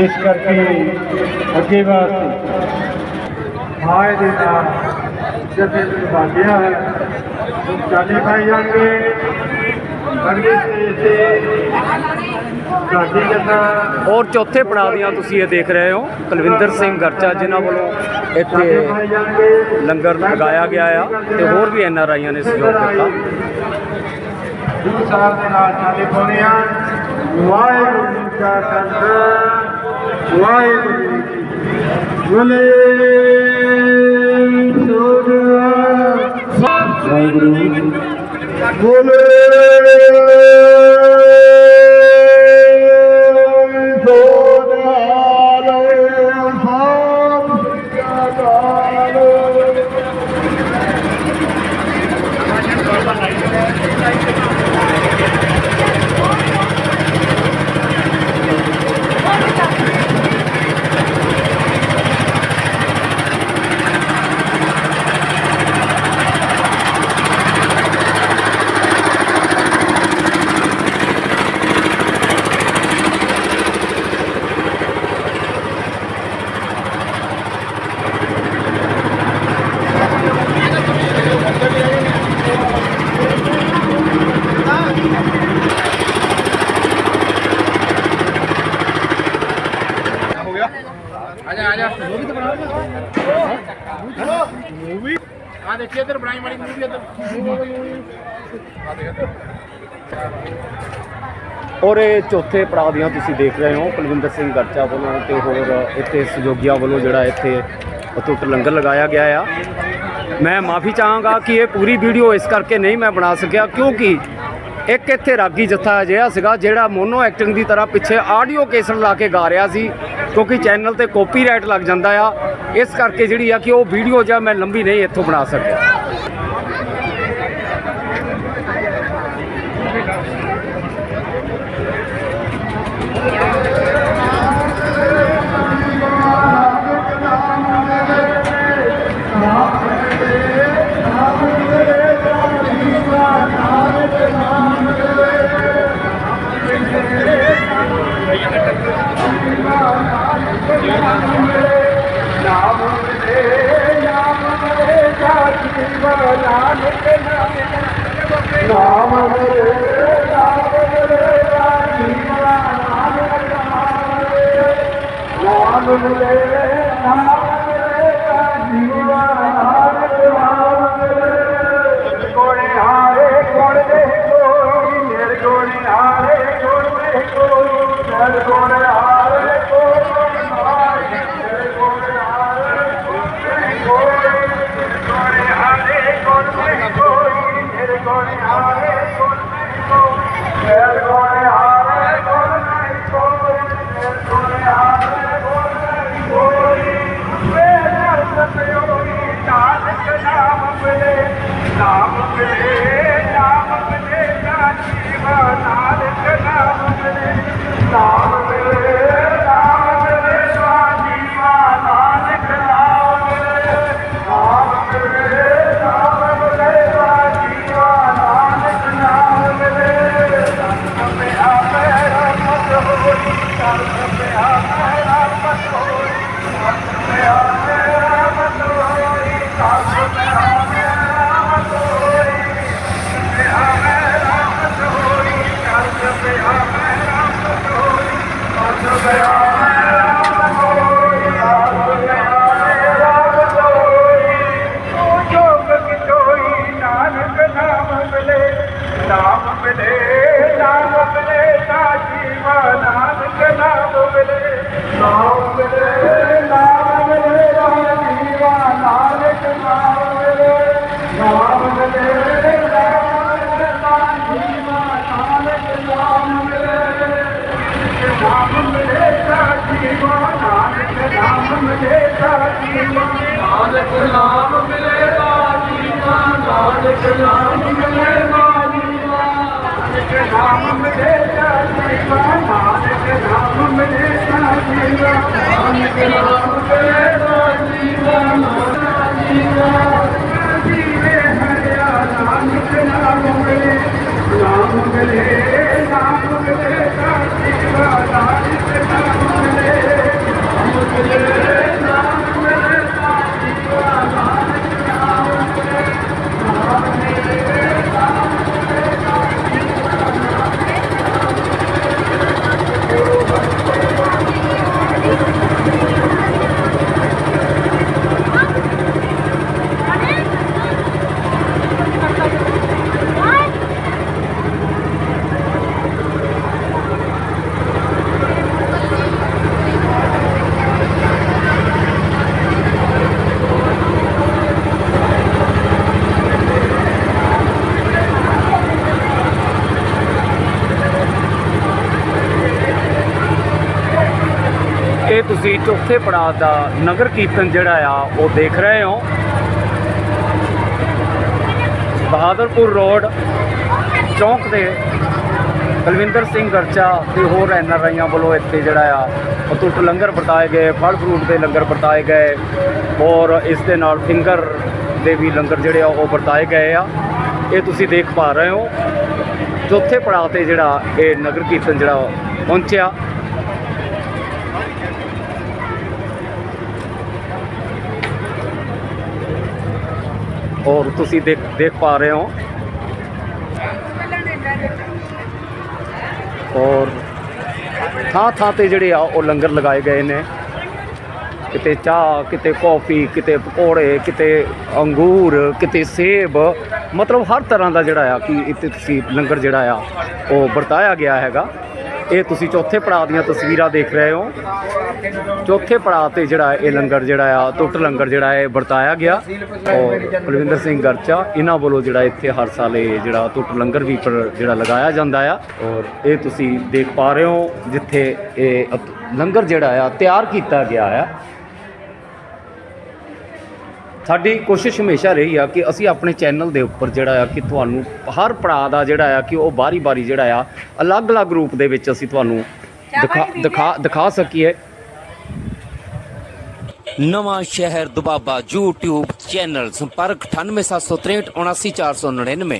ਇਸ ਕਰਕੇ ਅੱਗੇ ਵਾਸਤੇ ਆਏ ਦੇ ਨਾਲ ਜਥੇ ਵਾਜਿਆ ਹੈ ਚਾਲੇ ਪਾਈ ਜਾਣਗੇ ਅਗਲੇ ਜੱਟਾ ਔਰ ਚੌਥੇ ਪੜਾਅ ਦੀਆਂ ਤੁਸੀਂ ਇਹ ਦੇਖ ਰਹੇ ਹੋ ਕੁਲਵਿੰਦਰ ਸਿੰਘ ਗਰਚਾ ਜਿਨ੍ਹਾਂ ਵੱਲੋਂ ਇੱਥੇ ਲੰਗਰ ਲਗਾਇਆ ਗਿਆ ਆ ਤੇ ਹੋਰ ਵੀ ਐਨ ਆਰ ਆਈਆਂ ਨੇ ਸਹਿਯੋਗ ਦਿੱਤਾ। ਸਾਹਿਬ ਦੇ ਨਾਲ ਚਾਲੇ ਪਾਉਣੇ ਆ। ਵਾਹਿਗੁਰੂ ਜੀ ਕਾ ਖਾਲਸਾ। ਵਾਹਿਗੁਰੂ ਜੀ ਕੀ। ਬੋਲੇ ਸੋਧਾ ਵਾਹਿਗੁਰੂ ਬੋਲੇ ਆ ਦੇਖੀਏ ਇੱਧਰ ਬਣਾਈ ਮਾੜੀ ਮੂਵੀ ਇੱਧਰ। ਆ ਦੇਖ। ਔਰ ਇਹ ਚੌਥੇ ਪੜਾਅ ਦੀਆਂ ਤੁਸੀਂ ਦੇਖ ਰਹੇ ਹੋ, ਕੁਲਵਿੰਦਰ ਸਿੰਘ ਗਰਚਾ ਵੱਲੋਂ ਤੇ ਹੋਰ ਇੱਥੇ ਸਹਿਯੋਗੀਆਂ ਵੱਲੋਂ ਜਿਹੜਾ ਇੱਥੇ ਅਟੁੱਟ ਲੰਗਰ ਲਗਾਇਆ ਗਿਆ ਆ। ਮੈਂ ਮਾਫੀ ਚਾਹਾਂਗਾ ਕਿ ਇਹ ਪੂਰੀ ਵੀਡੀਓ ਇਸ ਕਰਕੇ ਨਹੀਂ ਮੈਂ ਬਣਾ ਸਕਿਆ, ਕਿਉਂਕਿ ਇੱਕ ਇੱਥੇ ਰਾਗੀ ਜੱਥਾ ਅਜਿਹਾ ਸੀਗਾ, ਜਿਹੜਾ ਮੋਨੋ ਐਕਟਿੰਗ ਦੀ ਤਰ੍ਹਾਂ ਪਿੱਛੇ ਆਡੀਓ ਕੇਸਰ ਲਾ ਕੇ ਗਾ ਰਿਹਾ ਸੀ। ਕਿਉਂਕਿ ਚੈਨਲ ਤੇ ਕਾਪੀਰਾਈਟ ਲੱਗ ਜਾਂਦਾ ਆ। ਇਸ ਕਰਕੇ ਜਿਹੜੀ ਆ ਕਿ ਉਹ ਵੀਡੀਓ ਜਾਂ ਮੈਂ ਲੰਬੀ ਨਹੀਂ ਇੱਥੋਂ ਬਣਾ ਸਕਿਆ Hallelujah. ਨਾਮ ਮਿਲੇ ਨਾਮ ਮਿਲੇ ਨਾਮ ਮਿਲੇ ਨਾ ਜੀਵਾ ਨਾਨਕ ਨਾਮ ਮਿਲੇ ਨਾਮ ਮਿਲੇ ਨਾਮ ਮਿਲੇ ਨਾ ਨਾਨਕ ਨਾਮ ਮਿਲੇ ਨਾਮ ਮਿਲੇ ਨਾਮ ਮਿਲੇ ਨਾ ਜੀਵਾ ਨਾਨਕ ਨਾਮ ਮਿਲੇ ਨਾਮ ਮੇ ਆਪੇ ਰਹਿਮਤ ਹੋਈ ਨਾਮ चाची बालक नाम मिले रा नालक ने राम जेक रामीमा नालक राम जे चाची नालक ਨਾਨਕ ਨਾਮ ਮਿਲੇ ਨਾ ਜੀਵਾ ਨਾਨਕ ਨਾਮ ਮਿਲੇ ਨਾ ਜੀਵਾ ਨਾਨਕ ਨਾਮ ਮਿਲੇ ਨਾ ਜੀਵਾ ਨਾਨਕ ਜੀਵਾ ਜੀਵੇ ਹਰਿਆ ਨਾਨਕ ਨਾਮ ਮਿਲੇ ਨਾਮ ਮਿਲੇ ਨਾਮ ਮਿਲੇ ਨਾ ਜੀਵਾ ਨਾਨਕ ਨਾਮ ਮਿਲੇ ਇਹ ਤੁਸੀਂ ਚੌਥੇ ਪੜਾਅ ਦਾ ਨਗਰ ਕੀਰਤਨ ਜਿਹੜਾ ਆ, ਉਹ ਦੇਖ ਰਹੇ ਹੋ। ਬਹਾਦਰਪੁਰ ਰੋਡ ਚੌਂਕ ਦੇ ਬਲਵਿੰਦਰ ਸਿੰਘ ਗਰਚਾ ਤੇ ਹੋਰ ਐਨ ਆਰ ਆਈਆਂ ਵੱਲੋਂ ਇੱਥੇ ਜਿਹੜਾ ਆ ਅਤੁੱਟ ਲੰਗਰ ਵਰਤਾਏ ਗਏ, ਫਲ ਫਰੂਟ ਦੇ ਲੰਗਰ ਵਰਤਾਏ ਗਏ, ਔਰ ਇਸ ਦੇ ਨਾਲ ਫਿੰਗਰ ਦੇ ਵੀ ਲੰਗਰ ਜਿਹੜੇ ਆ, ਉਹ ਵਰਤਾਏ ਗਏ ਆ। ਇਹ ਤੁਸੀਂ ਦੇਖ ਪਾ ਰਹੇ ਹੋ। ਚੌਥੇ ਪੜਾਅ ਤੇ ਜਿਹੜਾ ਇਹ ਨਗਰ ਕੀਰਤਨ ਜਿਹੜਾ ਪਹੁੰਚਿਆ। ਔਰ ਤੁਸੀਂ ਦੇਖ ਦੇਖ ਪਾ ਰਹੇ ਹੋ। ਔਰ ਥਾਂ ਥਾਂ ਤੇ ਜਿਹੜੇ ਆ, ਉਹ ਲੰਗਰ ਲਗਾਏ ਗਏ ਨੇ। ਕਿਤੇ ਚਾਹ, ਕਿਤੇ ਕੌਫੀ, ਕਿਤੇ ਪਕੌੜੇ, ਕਿਤੇ ਅੰਗੂਰ, ਕਿਤੇ ਸੇਬ, ਮਤਲਬ ਹਰ ਤਰ੍ਹਾਂ ਦਾ ਜਿਹੜਾ ਆ ਕਿ ਇੱਥੇ ਤੁਸੀਂ ਲੰਗਰ ਜਿਹੜਾ ਆ, ਉਹ ਵਰਤਾਇਆ ਗਿਆ ਹੈਗਾ। ਇਹ ਤੁਸੀਂ ਚੌਥੇ ਪੜਾਅ ਦੀਆਂ ਤਸਵੀਰਾਂ ਦੇਖ ਰਹੇ ਹੋ। ਚੌਥੇ ਪੜਾਅ ਤੇ ਜਿਹੜਾ ਇਹ ਲੰਗਰ ਜਿਹੜਾ ਆ, ਟੁੱਟ ਲੰਗਰ ਜਿਹੜਾ ਹੈ ਵਰਤਾਇਆ ਗਿਆ। ਔਰ ਕੁਲਵਿੰਦਰ ਸਿੰਘ ਗਰਚਾ, ਇਹਨਾਂ ਵੱਲੋਂ ਜਿਹੜਾ ਇੱਥੇ ਹਰ ਸਾਲ ਇਹ ਜਿਹੜਾ ਟੁੱਟ ਲੰਗਰ ਵੀ ਪਰ ਜਿਹੜਾ ਲਗਾਇਆ ਜਾਂਦਾ ਆ। ਔਰ ਇਹ ਤੁਸੀਂ ਦੇਖ ਪਾ ਰਹੇ ਹੋ ਜਿੱਥੇ ਇਹ ਲੰਗਰ ਜਿਹੜਾ ਆ ਤਿਆਰ ਕੀਤਾ ਗਿਆ ਆ। ਸਾਡੀ ਕੋਸ਼ਿਸ਼ ਹਮੇਸ਼ਾ ਰਹੀ ਆ ਕਿ ਅਸੀਂ ਆਪਣੇ ਚੈਨਲ ਦੇ ਉੱਪਰ ਜਿਹੜਾ ਆ ਕਿ ਤੁਹਾਨੂੰ ਹਰ ਪੜਾਅ ਦਾ ਜਿਹੜਾ ਆ ਕਿ ਉਹ ਬਾਰੀ-ਬਾਰੀ ਜਿਹੜਾ ਆ ਅਲੱਗ-ਅਲੱਗ ਰੂਪ ਦੇ ਵਿੱਚ ਅਸੀਂ ਤੁਹਾਨੂੰ ਦਿਖਾ ਦਿਖਾ ਦਿਖਾ ਸਕੀਏ। ਨਵਾਂ ਸ਼ਹਿਰ ਦੁਬਾਬਾ YouTube ਚੈਨਲ ਸੰਪਰਕ 98763 79499